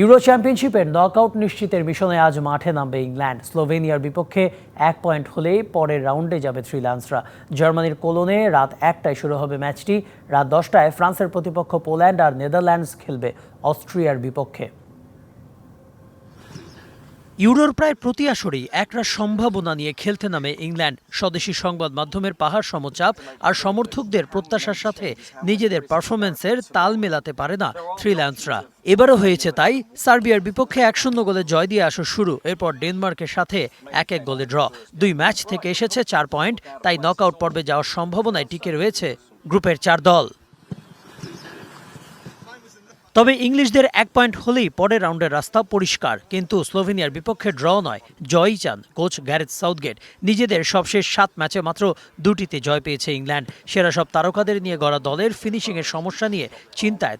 Euro চ্যাম্পিয়নশিপের knockout নিশ্চিতের মিশনে আজ মাঠে নামবে ইংল্যান্ড। স্লোভেনিয়ার বিপক্ষে এক পয়েন্ট হলেই পরের রাউন্ডে যাবে থ্রিল্যান্ডসরা। জার্মানির কোলোনে রাত একটায় শুরু হবে ম্যাচটি। রাত দশটায় ফ্রান্সের প্রতিপক্ষ পোল্যান্ড আর নেদারল্যান্ডস খেলবে অস্ট্রিয়ার বিপক্ষে। ইউরোর প্রায় প্রতি আসরেই একরা সম্ভাবনা নিয়ে খেলতে নামে ইংল্যান্ড। স্বদেশি সংবাদ মাধ্যমের পাহাড় সমচাপ আর সমর্থকদের প্রত্যাশার সাথে নিজেদের পারফরমেন্সের তাল মেলাতে পারে না থ্রিল্যান্ডসরা এবারও হয়েছে তাই সার্বিয়ার বিপক্ষে এক শূন্য গোলে জয় দিয়ে আসর শুরু। এরপর ডেনমার্কের সাথে এক এক গোলে ড্র। দুই ম্যাচ থেকে এসেছে চার পয়েন্ট, তাই নকআউট পর্বে যাওয়ার সম্ভাবনায় টিকে রয়েছে গ্রুপের চার দল। তবে ইংলিশদের এক পয়েন্ট হলেই পরের রাউন্ডের রাস্তা পরিষ্কার। কিন্তু স্লোভেনিয়ার বিপক্ষে ড্র নয়। জয়ই চান কোচ গ্যারেথ সাউথগেট। নিজেদের সবশেষ সাত ম্যাচে মাত্র দুটিতে জয় পেয়েছে ইংল্যান্ড। সেরা সব তারকাদের নিয়ে গড়া দলের ফিনিশিংয়ের সমস্যা নিয়ে চিন্তায়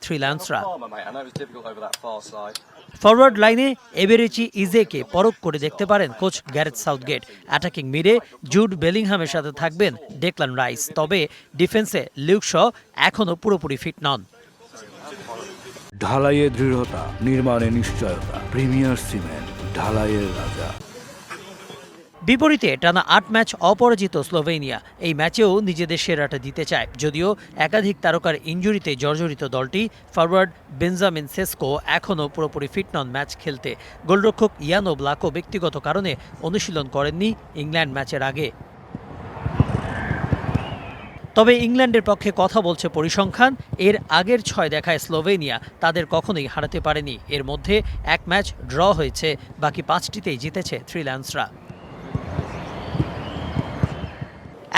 far side. ফরওয়ার্ড লাইনে এবেরেচি ইজেকে পরখ করে দেখতে পারেন কোচ গ্যারেথ সাউথগেট। অ্যাটাকিং মিডে জুড বেলিংহামের সাথে থাকবেন ডেকলান রাইস। তবে ডিফেন্সে লিউক শ এখনও পুরোপুরি ফিট নন। ঢালাইয়ে দৃঢ়তা, নির্মাণে নিশ্চয়তা, প্রিমিয়ার সিমেন্ট, ঢালাইয়ের রাজা। বিপরীতে টানা আট ম্যাচ অপরাজিত স্লোভেনিয়া। এই ম্যাচেও নিজেদের সেরাটা দিতে চায়। যদিও একাধিক তারকার ইঞ্জুরিতে জর্জরিত দলটি ফরওয়ার্ড বেঞ্জামিন সেস্কো এখনও পুরোপুরি ফিট নন ম্যাচ খেলতে। গোলরক্ষক ইয়ানো ব্লাকো ব্যক্তিগত কারণে অনুশীলন করেননি ইংল্যান্ড ম্যাচের আগে। তবে ইংল্যান্ডের পক্ষে কথা বলছে পরিসংখ্যান। এর আগের ছয় দেখায় স্লোভেনিয়া তাদের কখনোই হারাতে পারেনি। এর মধ্যে এক ম্যাচ ড্র হয়েছে, বাকি পাঁচটিতেই জিতেছে থ্রিল্যান্সরা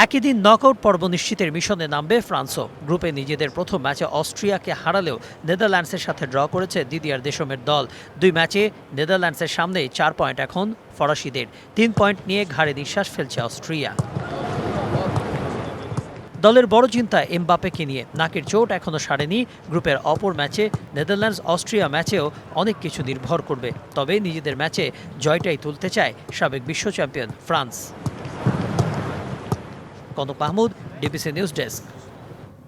একই দিন নকআউট পর্ব নিশ্চিতের মিশনে নামবে ফ্রান্সও। গ্রুপে নিজেদের প্রথম ম্যাচে অস্ট্রিয়াকে হারালেও নেদারল্যান্ডসের সাথে ড্র করেছে দিদিয়ার দেশমের দল। দুই ম্যাচে নেদারল্যান্ডসের সামনেই চার পয়েন্ট এখন ফরাসিদের। তিন পয়েন্ট নিয়ে ঘাড়ে নিঃশ্বাস ফেলছে অস্ট্রিয়া। দলের বড় চিন্তা এমবাপেকে নিয়ে। নাকের চোট এখনও সারেনি গ্রুপের অপর ম্যাচে। নেদারল্যান্ডস অস্ট্রিয়া ম্যাচেও অনেক কিছু নির্ভর করবে। তবে নিজেদের ম্যাচে জয়টাই তুলতে চায় সাবেক বিশ্ব champion France. Konok Mahmud, DBC news desk.